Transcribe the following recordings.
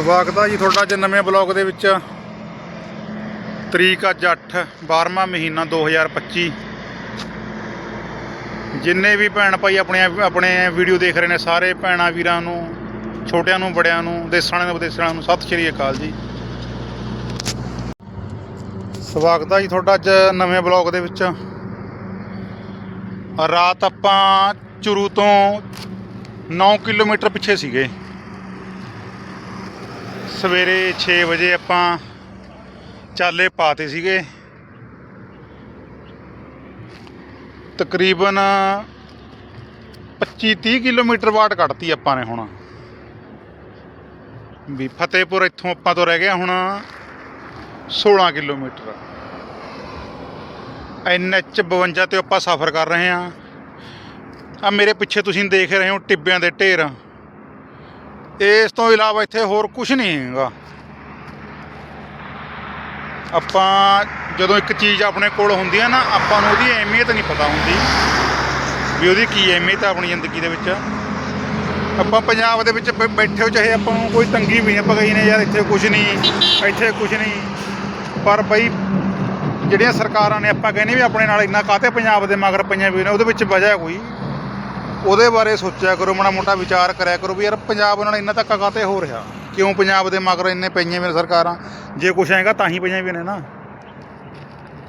ਸਵਾਗਤ ਹੈ ਜੀ ਤੁਹਾਡਾ ਅੱਜ ਨਵੇਂ ਬਲੌਗ ਦੇ ਵਿੱਚ। ਤਰੀਕ ਅੱਜ 8 12ਵਾਂ ਮਹੀਨਾ 2025 ਜਿੰਨੇ ਵੀ ਭੈਣ ਭਾਈ ਆਪਣੇ ਆਪਣੇ ਵੀਡੀਓ ਦੇਖ ਰਹੇ ਨੇ, ਸਾਰੇ ਭੈਣਾਂ ਵੀਰਾਂ ਨੂੰ, ਛੋਟਿਆਂ ਨੂੰ ਬੜਿਆਂ ਨੂੰ, ਦੇਸਾਂ ਨੂੰ, ਵਿਦੇਸਾਂ ਨੂੰ ਸਤਿ ਸ਼੍ਰੀ ਅਕਾਲ ਜੀ। ਸਵਾਗਤ ਹੈ ਜੀ ਤੁਹਾਡਾ ਅੱਜ ਨਵੇਂ ਬਲੌਗ ਦੇ ਵਿੱਚ। ਰਾਤ ਆਪਾਂ ਚੁਰੂ ਤੋਂ 9 ਕਿਲੋਮੀਟਰ ਪਿੱਛੇ ਸੀਗੇ। ਸਵੇਰੇ 6 ਵਜੇ ਆਪਾਂ ਚਾਲੇ ਪਾਤੇ ਸੀਗੇ। ਤਕਰੀਬਨ 25 30 ਕਿਲੋਮੀਟਰ ਵਾਟ ਕੱਢਤੀ ਆਪਾਂ ਨੇ ਹੁਣ। ਵੀ ਫਤਿਹਪੁਰ ਇੱਥੋਂ ਆਪਾਂ ਤੋਂ ਰਹਿ ਗਿਆ ਹੁਣ 16 ਕਿਲੋਮੀਟਰ। ਐਨਐਚ 52 ਤੇ ਆਪਾਂ ਸਫ਼ਰ ਕਰ ਰਹੇ ਹਾਂ। ਆ ਮੇਰੇ ਪਿੱਛੇ ਤੁਸੀਂ ਦੇਖ ਰਹੇ ਹੋ ਟਿੱਬਿਆਂ ਦੇ ਢੇਰ। ਇਸ ਤੋਂ ਇਲਾਵਾ ਇੱਥੇ ਹੋਰ ਕੁਝ ਨਹੀਂ ਹੈਗਾ। ਆਪਾਂ ਜਦੋਂ ਇੱਕ ਚੀਜ਼ ਆਪਣੇ ਕੋਲ ਹੁੰਦੀ ਹੈ ਨਾ, ਆਪਾਂ ਨੂੰ ਉਹਦੀ ਅਹਿਮੀਅਤ ਨਹੀਂ ਪਤਾ ਹੁੰਦੀ ਵੀ ਉਹਦੀ ਕੀ ਅਹਿਮੀਅਤ ਹੈ ਆਪਣੀ ਜ਼ਿੰਦਗੀ ਦੇ ਵਿੱਚ। ਆਪਾਂ ਪੰਜਾਬ ਦੇ ਵਿੱਚ ਬੈਠੇ ਹੋ ਚਾਹੇ ਆਪਾਂ ਨੂੰ ਕੋਈ ਤੰਗੀ ਵੀ ਨਹੀਂ ਆਪਾਂ ਕਹੀ ਨੇ ਯਾਰ, ਇੱਥੇ ਕੁਝ ਨਹੀਂ, ਇੱਥੇ ਕੁਝ ਨਹੀਂ। ਪਰ ਬਈ ਜਿਹੜੀਆਂ ਸਰਕਾਰਾਂ ਨੇ ਆਪਾਂ ਕਹਿੰਦੇ ਵੀ ਆਪਣੇ ਨਾਲ ਇੰਨਾ ਕਾਤੇ ਪੰਜਾਬ ਦੇ ਮਗਰ ਪਈਆਂ ਵੀ ਨੇ, ਉਹਦੇ ਵਿੱਚ ਵਜ੍ਹਾ ਕੋਈ? ਉਹਦੇ ਬਾਰੇ ਸੋਚਿਆ ਕਰੋ, ਮਾੜਾ ਮੋਟਾ ਵਿਚਾਰ ਕਰਿਆ ਕਰੋ ਵੀ ਯਾਰ ਪੰਜਾਬ ਨਾਲ ਇੰਨਾ ਧੱਕਾ ਕਾਤੇ ਹੋ ਰਿਹਾ? ਕਿਉਂ ਪੰਜਾਬ ਦੇ ਮਗਰ ਇੰਨੇ ਪਈਆਂ ਵੀ ਨੇ ਸਰਕਾਰਾਂ? ਜੇ ਕੁਛ ਹੈਗਾ ਤਾਂ ਹੀ ਪਈਆਂ ਵੀ ਨੇ ਨਾ।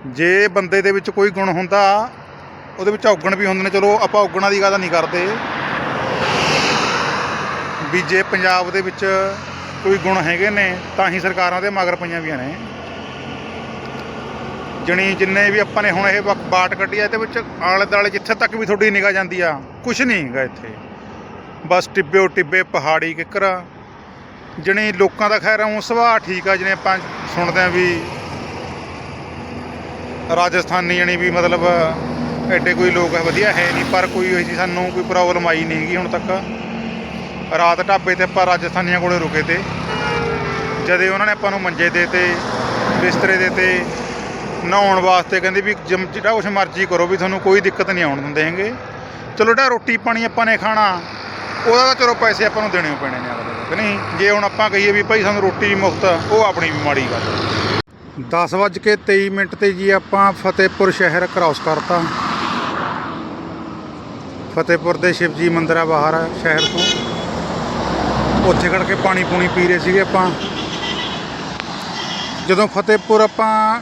ਜੇ ਬੰਦੇ ਦੇ ਵਿੱਚ ਕੋਈ ਗੁਣ ਹੁੰਦਾ, ਉਹਦੇ ਵਿੱਚ ਔਗਣ ਵੀ ਹੁੰਦੇ ਨੇ। ਚਲੋ, ਆਪਾਂ ਔਗਣਾਂ ਦੀ ਗੱਲ ਨਹੀਂ ਕਰਦੇ। ਵੀ ਜੇ ਪੰਜਾਬ ਦੇ ਵਿੱਚ ਕੋਈ ਗੁਣ ਹੈਗੇ ਨੇ, ਤਾਂ ਹੀ ਸਰਕਾਰਾਂ ਦੇ ਮਗਰ ਪਈਆਂ ਵੀਆਂ ਨੇ। ਜਣੀ ਜਿੰਨੇ ਵੀ ਆਪਾਂ ਨੇ ਹੁਣ ਇਹ ਵਕ- ਬਾਟ ਕੱਢੀ ਆ, ਇਹਦੇ ਵਿੱਚ ਆਲੇ ਦੁਆਲੇ ਜਿੱਥੇ ਤੱਕ ਵੀ ਤੁਹਾਡੀ ਨਿਗਾਹ ਜਾਂਦੀ ਆ ਕੁਝ ਨਹੀਂ ਹੈਗਾ ਇੱਥੇ। ਬਸ ਟਿੱਬੇ ਟਿੱਬੇ, ਪਹਾੜੀ ਕਿੱਕਰ। ਜਣੀ ਲੋਕਾਂ ਦਾ ਖੈਰ ਉਹ ਸੁਭਾਅ ਠੀਕ ਆ, ਜਿਵੇਂ ਆਪਾਂ ਸੁਣਦੇ ਆ ਵੀ ਰਾਜਸਥਾਨੀ ਜਣੀ ਵੀ ਮਤਲਬ ਐਡੇ ਕੋਈ ਲੋਕ ਵਧੀਆ ਹੈ ਨਹੀਂ, ਪਰ ਕੋਈ ਇਹੋ ਜਿਹੀ ਸਾਨੂੰ ਕੋਈ ਪ੍ਰੋਬਲਮ ਆਈ ਨਹੀਂ ਹੈਗੀ ਹੁਣ ਤੱਕ। ਰਾਤ ਢਾਬੇ ਤੇ ਆਪਾਂ ਰਾਜਸਥਾਨੀਆਂ ਕੋਲੇ ਰੁਕੇ ਤੇ, ਜਦੇ ਉਹਨਾਂ ਨੇ ਆਪਾਂ ਨੂੰ ਮੰਜੇ ਦੇ ਤੇ, ਬਿਸਤਰੇ ਦੇ ਤੇ ਨਹਾਉਣ ਵਾਸਤੇ ਕਹਿੰਦੇ ਵੀ ਜਿਮ- ਜਿਹੜਾ ਕੁਛ ਮਰਜ਼ੀ ਕਰੋ ਵੀ ਤੁਹਾਨੂੰ ਕੋਈ ਦਿੱਕਤ ਨਹੀਂ ਆਉਣ ਦਿੰਦੇ ਹੈਗੇ। ਚਲੋ ਜਿਹੜਾ ਰੋਟੀ ਪਾਣੀ ਆਪਾਂ ਨੇ ਖਾਣਾ ਉਹਦਾ ਤਾਂ ਚਲੋ ਪੈਸੇ ਆਪਾਂ ਨੂੰ ਦੇਣੇ ਓ ਪੈਣੇ ਨੇ ਅਗਲੇ ਦੇ, ਕਿ ਨਹੀਂ? ਜੇ ਹੁਣ ਆਪਾਂ ਕਹੀਏ ਵੀ ਭਾਈ ਸਾਨੂੰ ਰੋਟੀ ਮੁਫਤ ਉਹ ਆਪਣੀ ਮਾੜੀ ਗੱਲ 10 ਵੱਜ ਕੇ 23 ਮਿੰਟ ਤੇ ਜੀ ਆਪਾਂ ਫਤਿਹਪੁਰ ਸ਼ਹਿਰ ਕ੍ਰਾਸ ਕਰਤਾ। ਫਤਿਹਪੁਰ ਦੇ ਸ਼ਿਵਜੀ ਮੰਦਿਰ ਆ ਬਾਹਰ ਸ਼ਹਿਰ ਤੋਂ। ਉੱਥੇ ਖੜ ਕੇ ਪਾਣੀ ਪੂਣੀ ਪੀ ਰਹੇ ਸੀਗੇ ਆਪਾਂ। ਜਦੋਂ ਫਤਿਹਪੁਰ ਆਪਾਂ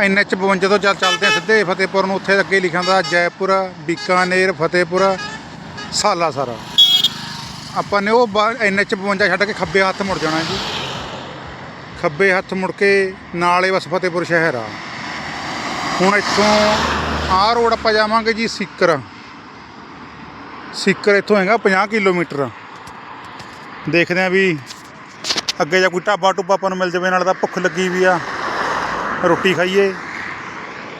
ਐਨਐਚ 52 ਤੋਂ ਚੱਲ ਚੱਲਦੇ ਆ ਸਿੱਧੇ ਫਤਿਹਪੁਰ ਨੂੰ, ਉੱਥੇ ਅੱਗੇ ਲਿਖਿਆ ਹੁੰਦਾ ਜੈਪੁਰ, ਬੀਕਾਨੇਰ, ਫਤਿਹਪੁਰ ਸਾਲਾਸਰ ਆਪਾਂ ਨੇ ਉਹ ਐਨਐਚ 52 ਛੱਡ ਕੇ ਖੱਬੇ ਹੱਥ ਮੁੜ ਜਾਣਾ ਜੀ। ਖੱਬੇ ਹੱਥ ਮੁੜ ਕੇ ਨਾਲੇ ਬਸ ਫਤਿਹਪੁਰ ਸ਼ਹਿਰ ਆ। ਹੁਣ ਇੱਥੋਂ ਆਹ ਰੋਡ ਆਪਾਂ ਜਾਵਾਂਗੇ ਜੀ ਸਿੱਕਰ। ਸਿੱਕਰ ਇੱਥੋਂ ਹੈਗਾ 50 ਕਿਲੋਮੀਟਰ। ਦੇਖਦੇ ਆ ਵੀ ਅੱਗੇ ਜਾ ਕੋਈ ਢਾਬਾ ਟੁੱਬਾ ਆਪਾਂ ਨੂੰ ਮਿਲ ਜਾਵੇ, ਨਾਲ ਤਾਂ ਭੁੱਖ ਲੱਗੀ ਵੀ ਆ। ਰੋਟੀ ਖਾਈਏ।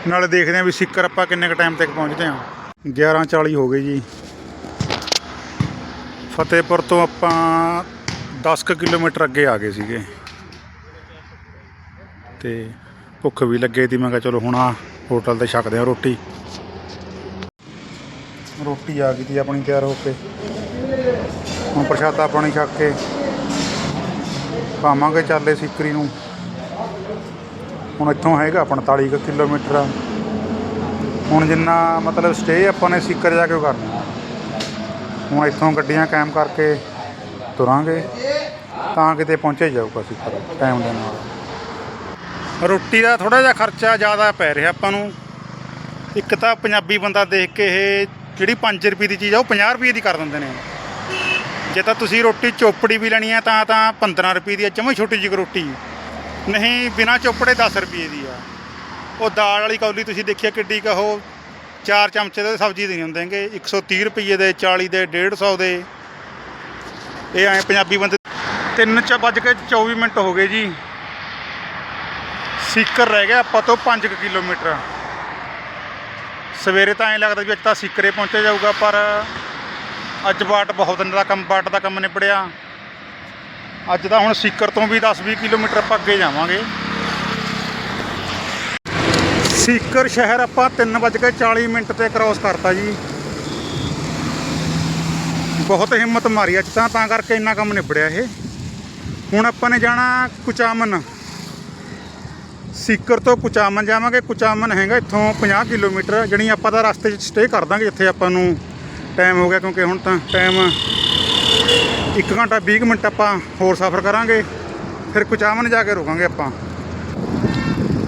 ਨਾਲੇ ਦੇਖਦੇ ਆ ਵੀ ਸਿੱਕਰ ਆਪਾਂ ਕਿੰਨੇ ਕ ਟਾਈਮ ਤੱਕ ਪਹੁੰਚਦੇ ਆ 11:40 ਹੋ ਗਏ ਜੀ। ਫਤਿਹਪੁਰ ਤੋਂ ਆਪਾਂ 10 ਕੁ ਕਿਲੋਮੀਟਰ ਅੱਗੇ ਆ ਗਏ ਸੀਗੇ। ਤੇ ਭੁੱਖ ਵੀ ਲੱਗੇ ਤੀ ਮੈਂ ਕਿਹਾ ਚਲੋ ਹੁਣ ਆ ਹੋਟਲ ਤੇ ਛਕਦੇ ਆ ਰੋਟੀ। ਰੋਟੀ ਆ ਗਈ ਤੀ ਆਪਣੀ ਤਿਆਰ ਹੋ ਕੇ। ਹੁਣ ਪ੍ਰਸ਼ਾਦਾ ਪਾਣੀ ਛੱਕ ਕੇ ਪਾਵਾਂਗੇ ਚੱਲੇ ਸਿੱਕਰੀ ਨੂੰ। ਹੁਣ ਇੱਥੋਂ ਹੈਗਾ 45 ਕੁ ਕਿਲੋਮੀਟਰ ਹੁਣ ਜਿੰਨਾ ਮਤਲਬ ਸਟੇ ਆਪਾਂ ਨੇ ਸਿੱਕਰ ਜਾ ਕੇ ਉਹ ਕਰਨਾ। ਹੁਣ ਇੱਥੋਂ ਗੱਡੀਆਂ ਕਾਇਮ ਕਰਕੇ ਤੁਰਾਂਗੇ, ਤਾਂ ਕਿਤੇ ਪਹੁੰਚੇ ਜਾਊਗਾ ਸਿੱਕਰ ਟਾਈਮ ਦੇ ਨਾਲ। ਰੋਟੀ ਦਾ ਥੋੜਾ ਜਿਹਾ ਖਰਚਾ ਜ਼ਿਆਦਾ ਪੈ ਰਿਹਾ ਆਪਾਂ ਨੂੰ। ਇੱਕ ਤਾਂ ਪੰਜਾਬੀ ਬੰਦਾ ਦੇਖ ਕੇ ਇਹ ਜਿਹੜੀ 5 ਰੁਪਏ ਦੀ ਚੀਜ਼ ਆ, ਉਹ 50 ਰੁਪਏ ਦੀ ਕਰ ਦਿੰਦੇ ਨੇ। ਜੇ ਤਾਂ ਤੁਸੀਂ ਰੋਟੀ ਚੋਪੜੀ ਵੀ ਲੈਣੀ ਆ, ਤਾਂ ਤਾਂ 15 ਰੁਪਏ ਦੀ ਆ, ਜਮਾਂ ਹੀ ਛੋਟੀ ਜਿਹੀ ਰੋਟੀ। ਨਹੀਂ, ਬਿਨਾ ਚੋਪੜੇ 10 ਰੁਪਏ ਦੀ ਆ। ਉਹ ਦਾਲ ਵਾਲੀ ਕੌਲੀ ਤੁਸੀਂ ਦੇਖਿਆ ਕਿੱਡੀ ਕਹੋ ਚਾਰ ਚਮਚੇ ਦੇ ਸਬਜ਼ੀ ਦੇ ਨਹੀਂ ਹੁੰਦੇਗੇ 130 ਰੁਪਏ ਦੇ 40 ਦੇ 150 ਦੇ। ਇਹ ਐ ਪੰਜਾਬੀ ਬੰਦੇ 3 ਚ ਵੱਜ ਕੇ 24 ਮਿੰਟ ਹੋ ਗਏ ਜੀ। ਸੀਕਰ ਰਹਿ ਗਿਆ ਆਪਾਂ ਤੋਂ 5 ਕਿਲੋਮੀਟਰ। ਸਵੇਰੇ ਤਾਂ ਐਂ ਲੱਗਦਾ ਵੀ ਅੱਜ ਤਾਂ ਸੀਕਰੇ ਪਹੁੰਚਿਆ ਜਾਊਗਾ, ਪਰ ਅੱਜ ਬਾਟ ਬਹੁਤ ਦਿਨ ਦਾ ਕੰਮ, ਬਾਟ ਦਾ ਕੰਮ ਨਿਪੜਿਆ ਅੱਜ ਤਾਂ ਹੁਣ ਸੀਕਰ ਤੋਂ ਵੀ 10-20 ਕਿਲੋਮੀਟਰ ਆਪਾਂ ਅੱਗੇ ਜਾਵਾਂਗੇ। ਸੀਕਰ ਸ਼ਹਿਰ ਆਪਾਂ 3:40 ਮਿੰਟ ਤੇ ਕ੍ਰਾਸ ਕਰਤਾ ਜੀ। ਬਹੁਤ ਹਿੰਮਤ ਮਾਰੀ ਅੱਜ ਤਾਂ ਤਾਂ ਕਰਕੇ ਇੰਨਾ ਕੰਮ ਨਿਬੜਿਆ ਇਹ। ਹੁਣ ਆਪਾਂ ਨੇ ਜਾਣਾ ਕੁਚਾਮਨ। ਸੀਕਰ ਤੋਂ ਕੁਚਾਮਨ ਜਾਵਾਂਗੇ। ਕੁਚਾਮਨ ਹੈਗਾ ਇੱਥੋਂ 50 ਕਿਲੋਮੀਟਰ, ਜਣੀ ਆਪਾਂ ਤਾਂ ਰਸਤੇ 'ਚ ਸਟੇ ਕਰ ਦਾਂਗੇ ਜਿੱਥੇ ਆਪਾਂ ਨੂੰ ਟਾਈਮ ਹੋ ਗਿਆ, ਕਿਉਂਕਿ ਹੁਣ ਤਾਂ ਟਾਈਮ 1 ਘੰਟਾ 20 ਕੁ ਮਿੰਟ ਆਪਾਂ ਹੋਰ ਸਫ਼ਰ ਕਰਾਂਗੇ, ਫਿਰ ਕੁਚਾਮਨ ਜਾ ਕੇ ਰੁਕਾਂਗੇ ਆਪਾਂ।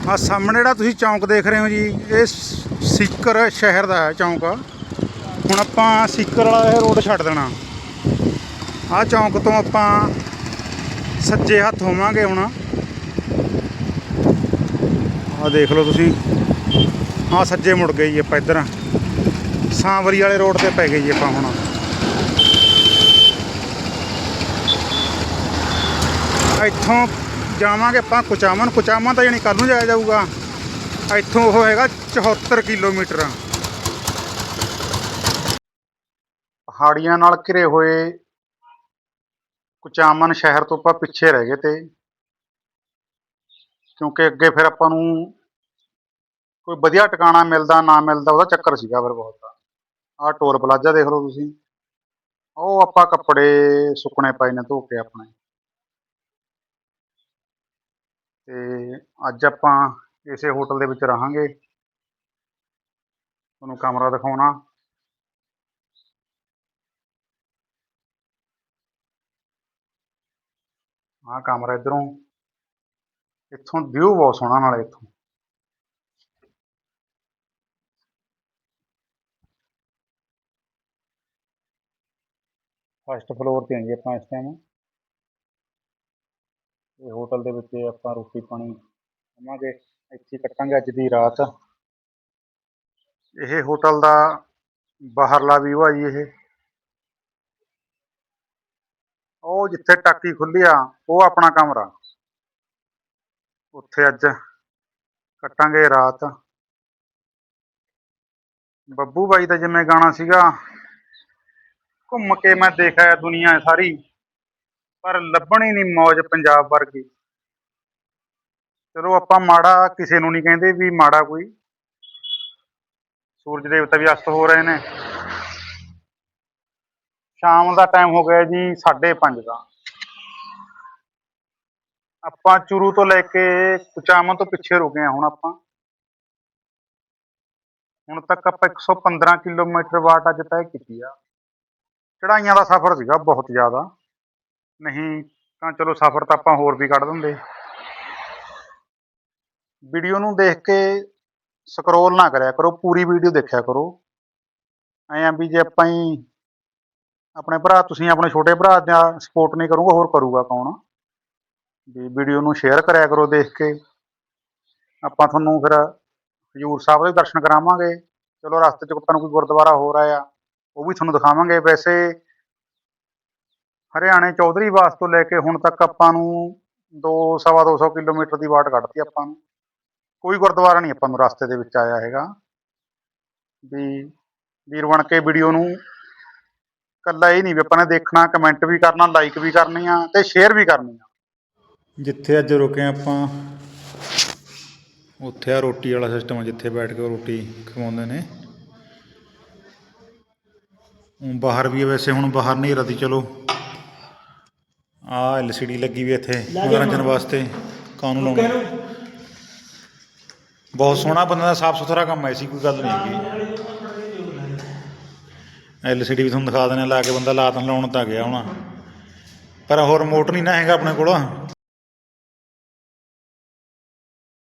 ਆ ਸਾਹਮਣੇ ਜਿਹੜਾ ਤੁਸੀਂ ਚੌਂਕ ਦੇਖ ਰਹੇ ਹੋ ਜੀ, ਇਹ ਸ- ਸੀਕਰ ਸ਼ਹਿਰ ਦਾ ਹੈ ਚੌਂਕ ਆ। ਹੁਣ ਆਪਾਂ ਸੀਕਰ ਵਾਲਾ ਇਹ ਰੋਡ ਛੱਡ ਦੇਣਾ। ਆ ਚੌਂਕ ਤੋਂ ਆਪਾਂ ਸੱਜੇ ਹੱਥ ਹੋਵਾਂਗੇ ਹੁਣ। ਆ ਦੇਖ ਲਓ ਤੁਸੀਂ। ਆ ਸੱਜੇ ਮੁੜ ਗਏ ਜੀ ਆਪਾਂ ਇੱਧਰ। ਸਾਂਵਰੀ ਵਾਲੇ ਰੋਡ ਤੇ ਪੈ ਗਏ ਜੀ ਆਪਾਂ ਹੁਣ। ਇੱਥੋਂ ਜਾਵਾਂਗੇ ਆਪਾਂ ਕੁਚਾਮਨ ਕੁਚਾਮਨ ਤਾਂ ਯਾਨੀ ਕੱਲ ਨੂੰ ਜਾਇਆ ਜਾਊਗਾ। ਇੱਥੋਂ ਉਹ ਹੈਗਾ 74 ਕਿਲੋਮੀਟਰ। ਪਹਾੜੀਆਂ ਨਾਲ ਘਿਰੇ ਹੋਏ ਕੁਚਾਮਨ ਸ਼ਹਿਰ ਤੋਂ ਆਪਾਂ ਪਿੱਛੇ ਰਹਿ ਗਏ ਤੇ। ਕਿਉਂਕਿ ਅੱਗੇ ਫਿਰ ਆਪਾਂ ਨੂੰ ਕੋਈ ਵਧੀਆ ਟਿਕਾਣਾ ਮਿਲਦਾ, ਨਾ ਮਿਲਦਾ, ਉਹਦਾ ਚੱਕਰ ਸੀਗਾ ਫਿਰ ਬਹੁਤ ਆਹ ਟੋਲ ਪਲਾਜ਼ਾ ਦੇਖ ਲਓ ਤੁਸੀਂ। ਉਹ ਆਪਾਂ ਕੱਪੜੇ ਸੁੱਕਣੇ ਪਏ ਨੇ, ਧੋ ਕੇ ਆਪਣੇ। ਤੇ ਅੱਜ ਆਪਾਂ ਇਸੇ ਹੋਟਲ ਦੇ ਵਿੱਚ ਰਹਾਂਗੇ। ਤੁਹਾਨੂੰ ਕਮਰਾ ਦਿਖਾਉਣਾ। ਆਹ ਕਮਰਾ ਇਧਰੋਂ। ਇੱਥੋਂ ਵਿਊ ਬਹੁਤ ਸੋਹਣਾ ਨਾਲੇ ਇੱਥੋਂ। ਫਸਟ ਫਲੋਰ ਤੇ ਹਾਂ ਜੀ ਆਪਾਂ ਇਸ ਟਾਈਮ ਇਹ ਹੋਟਲ ਦੇ ਵਿੱਚ ਆਪਾਂ ਰੋਟੀ ਪਾਣੀ ਖਾਵਾਂਗੇ, ਇੱਥੇ ਕੱਟਾਂਗੇ ਅੱਜ ਦੀ ਰਾਤ। ਇਹ ਹੋਟਲ ਦਾ ਬਾਹਰਲਾ ਵਿਊ ਆ ਜੀ ਇਹ। ਉਹ ਜਿੱਥੇ ਟਾਕੀ ਖੁੱਲੀ ਆ, ਉਹ ਆਪਣਾ ਕਮਰਾ। ਉੱਥੇ ਅੱਜ ਕੱਟਾਂਗੇ ਰਾਤ। ਬੱਬੂ ਬਾਈ ਦਾ ਜਿਵੇਂ ਗਾਣਾ ਸੀਗਾ, ਘੁੰਮ ਕੇ ਮੈਂ ਦੇਖਿਆ ਦੁਨੀਆ ਸਾਰੀ। ਪਰ ਲੱਭਣੀ ਨਹੀਂ ਮੌਜ ਪੰਜਾਬ ਵਰਗੀ। ਚਲੋ ਆਪਾਂ ਮਾੜਾ ਕਿਸੇ ਨੂੰ ਨਹੀਂ ਕਹਿੰਦੇ ਵੀ ਮਾੜਾ ਕੋਈ। ਸੂਰਜ ਦੇਵਤਾ ਵੀ ਅਸਤ ਹੋ ਰਹੇ ਨੇ। ਸ਼ਾਮ ਦਾ ਟਾਈਮ ਹੋ ਗਿਆ ਜੀ 5:30 ਦਾ। ਆਪਾਂ ਚੁਰੂ ਤੋਂ ਲੈ ਕੇ ਕੁਚਾਮਨ ਤੋਂ ਪਿੱਛੇ ਰੁਕੇ ਹਾਂ ਹੁਣ ਆਪਾਂ। ਹੁਣ ਤੱਕ ਆਪਾਂ 115 ਕਿਲੋਮੀਟਰ ਵਾਟ ਅੱਜ ਤੈਅ ਕੀਤੀ ਆ। ਚੜਾਈਆਂ ਦਾ ਸਫ਼ਰ ਸੀਗਾ ਬਹੁਤ ਜ਼ਿਆਦਾ। ਨਹੀਂ ਤਾਂ ਚਲੋ ਸਫ਼ਰ ਤਾਂ ਆਪਾਂ ਹੋਰ ਵੀ ਕੱਢ ਦਿੰਦੇ। ਵੀਡੀਓ ਨੂੰ ਦੇਖ ਕੇ ਸਕਰੋਲ ਨਾ ਕਰਿਆ ਕਰੋ, ਪੂਰੀ ਵੀਡੀਓ ਦੇਖਿਆ ਕਰੋ। ਐਂ ਆ ਵੀ ਜੇ ਆਪਾਂ ਹੀ ਆਪਣੇ ਭਰਾ, ਤੁਸੀਂ ਆਪਣੇ ਛੋਟੇ ਭਰਾ ਦਾ ਸਪੋਰਟ ਨਹੀਂ ਕਰੂਗਾ, ਹੋਰ ਕਰੂਗਾ ਕੌਣ? ਵੀ ਵੀਡੀਓ ਨੂੰ ਸ਼ੇਅਰ ਕਰਿਆ ਕਰੋ ਦੇਖ ਕੇ। ਆਪਾਂ ਤੁਹਾਨੂੰ ਫਿਰ ਹਜੂਰ ਸਾਹਿਬ ਦੇ ਦਰਸ਼ਨ ਕਰਾਵਾਂਗੇ। ਚਲੋ ਰਸਤੇ 'ਚ ਆਪਾਂ ਨੂੰ ਕੋਈ ਗੁਰਦੁਆਰਾ ਹੋਰ ਆਇਆ, ਉਹ ਵੀ ਤੁਹਾਨੂੰ ਦਿਖਾਵਾਂਗੇ। ਵੈਸੇ ਹਰਿਆਣੇ ਚੌਧਰੀ ਵਾਸ ਤੋਂ ਲੈ ਕੇ ਹੁਣ ਤੱਕ ਆਪਾਂ ਨੂੰ ਦੋ, ਸਵਾ ਦੋ ਸੌ ਕਿਲੋਮੀਟਰ ਦੀ ਵਾਟ ਕੱਢਤੀ ਆਪਾਂ ਨੂੰ। ਕੋਈ ਗੁਰਦੁਆਰਾ ਨਹੀਂ ਆਪਾਂ ਨੂੰ ਰਸਤੇ ਦੇ ਵਿੱਚ ਆਇਆ ਹੈਗਾ। ਵੀ ਵੀਰ ਬਣ ਕੇ ਵੀਡੀਓ ਨੂੰ ਕੱਲਾ ਇਹ ਨਹੀਂ ਵੀ ਆਪਾਂ ਨੇ ਦੇਖਣਾ ਕਮੈਂਟ ਵੀ ਕਰਨਾ ਲਾਈਕ ਵੀ ਕਰਨੀ ਆ ਤੇ ਸ਼ੇਅਰ ਵੀ ਕਰਨੀ ਆ। ਜਿੱਥੇ ਅੱਜ ਰੁਕੇ ਆਪਾਂ, ਉੱਥੇ ਆ ਰੋਟੀ ਵਾਲਾ ਸਿਸਟਮ ਆ, ਜਿੱਥੇ ਬੈਠ ਕੇ ਰੋਟੀ ਖਵਾਉਂਦੇ ਨੇ। ਬਾਹਰ ਵੀ ਆ ਵੈਸੇ, ਹੁਣ ਬਾਹਰ ਨਹੀਂ ਰਹੀ ਚਲੋ। ਆ ਐਲਸੀਡੀ ਲੱਗੀ ਵੀ ਇੱਥੇ ਮਨੋਰੰਜਨ ਵਾਸਤੇ ਕਾਨੂੰ ਲਾਉਣਾ। ਬਹੁਤ ਸੋਹਣਾ ਬੰਦਾ ਦਾ ਸਾਫ਼ ਸੁਥਰਾ ਕੰਮ ਐ ਸੀ ਕੋਈ ਗੱਲ ਨਹੀਂ ਹੈਗੀ। ਐਲਸੀਡੀ ਵੀ ਤੁਹਾਨੂੰ ਦਿਖਾ ਦਿੰਦੇ ਲਾ ਕੇ ਬੰਦਾ ਲਾਤ ਲਾਉਣ ਤਾਂ ਗਿਆ ਹੋਣਾ। ਪਰ ਹੋਰ ਰਿਮੋਟ ਨਹੀਂ ਨਾ ਹੈਗਾ ਆਪਣੇ ਕੋਲ।